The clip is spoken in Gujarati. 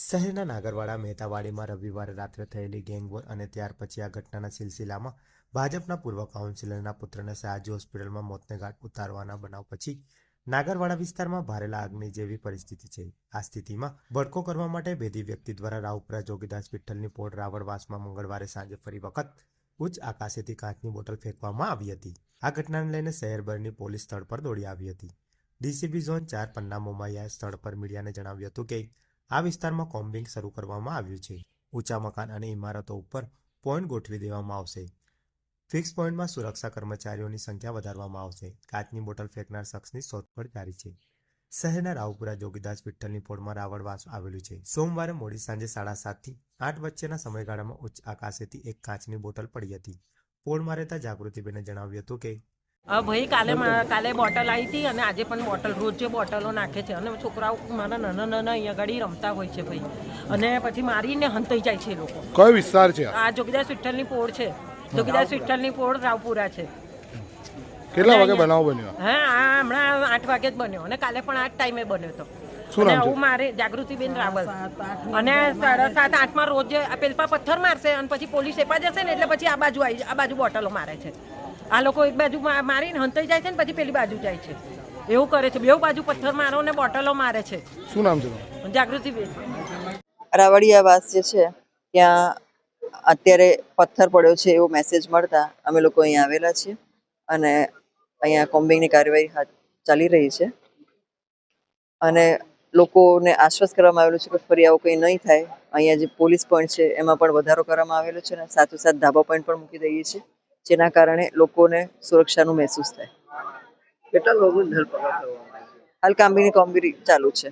શહેરના નાગરવાડા મહેતાવાડીમાં રવિવારે રાત્રે થયેલી ગેંગવોર અને ત્યાર પછી આ ઘટનાના સિલસિલામાં ભાજપના પૂર્વ કાઉન્સિલરના પુત્રને સયાજી હોસ્પિટલમાં મોતને ઘાટ ઉતારવાના બનાવ પછી નાગરવાડા વિસ્તારમાં ભારેલા આગની જેવી પરિસ્થિતિ છે. આ સ્થિતિમાં ભડકો કરવા માટે ભેદી વ્યક્તિ દ્વારા રાવપુરા જોગીદાસ વિઠ્ઠલની પોળ રાવણવાસમાં મંગળવારે સાંજે ફરી વખત ઉચ્ચ આકાશેથી કાચની બોટલ ફેંકવામાં આવી હતી. આ ઘટનાને લઈને શહેરભરની પોલીસ સ્થળ પર દોડી આવી હતી. ડીસીબી ઝોન ચાર પન્ના સ્થળ પર મીડિયાને જણાવ્યું હતું કે આ વિસ્તારમાં કોમ્બિંગ શરૂ કરવામાં આવ્યું છે. ઊંચા મકાન અને ઇમારતો ઉપર પોઈન્ટ ગોઠવી દેવામાં આવશે. ફિક્સ પોઈન્ટમાં સુરક્ષા કર્મચારીઓની સંખ્યા વધારવામાં આવશે. કાચની બોટલ ફેંકનાર શખ્સની શોધખોળ જારી છે. શહેરના રાવપુરા જોગીદાસ વિઠ્ઠલની પોળમાં રાવણવાસ આવેલું છે. સોમવારે મોડી સાંજે સાડા સાતથી આઠ વચ્ચેના સમયગાળામાં ઉચ્ચ આકાશેથી એક કાચની બોટલ પડી હતી. પોળમાં રહેતા જાગૃતિબેને જણાવ્યું હતું કે હા ભાઈ કાલે કાલે બોટલ આવી હતી અને આજે પણ બોટલ રોજ જે બોટલો નાખે છે. અને છોકરાઓ મારા નાના નાના અહીંયા ગાડી રમતા હોય છે ભાઈ. અને પછી મારીને હંતાઈ જાય છે લોકો. કયો વિસ્તાર છે આ? જોગીદાર સ્વીટલની પોળ છે. જોગીદાસ વિઠ્ઠલની પોળ રાવપુરા છે. કેટલા વાગે બનાવ બન્યો? હા આ હમણાં આઠ વાગે જ બન્યો. અને કાલે પણ આ ટાઈમે બન્યો હતો અને? હું મારે જાગૃતિબેન રાવલ. અને સાડા સાત આઠમાં રોજ પેલપા પથ્થર મારશે અને પછી પોલીસ એપા જશે ને એટલે પછી આ બાજુ આવી આ બાજુ બોટલો મારે છે. આ લોકો એક બાજુ મારીને હંતાઈ જાય છે ને પછી પેલી બાજુ જાય છે. એવું કરે છે. બેઉ બાજુ પથ્થર મારો ને બોટલો મારે છે. શું નામ છે જાગૃતિ જાગૃતિબેન રાવડિયા વાસ જે છે ત્યાં અત્યારે પથ્થર પડ્યો છે એવો મેસેજ મળતા અમે લોકો અહીંયા આવેલા છીએ અને અહીંયા કોમ્બિંગની કાર્યવાહી હાથ ચાલી રહી છે. અને લોકોને આશ્વસ્ત કરવામાં આવેલું છે કે ફરી આવું કંઈ નહીં થાય. અહીંયા જે પોલીસ પોઈન્ટ છે એમાં પણ વધારો કરવામાં આવેલો છે અને સાથોસાથ ધાબા પોઈન્ટ પણ મૂકી દઈએ છીએ. જેના કારણે લોકોને સુરક્ષાનું મહેસૂસ થાય. કેટલા લોકોની ધરપકડ કરવામાં આવી હાલ કામગીરી કોમ્બિંગ ચાલુ છે.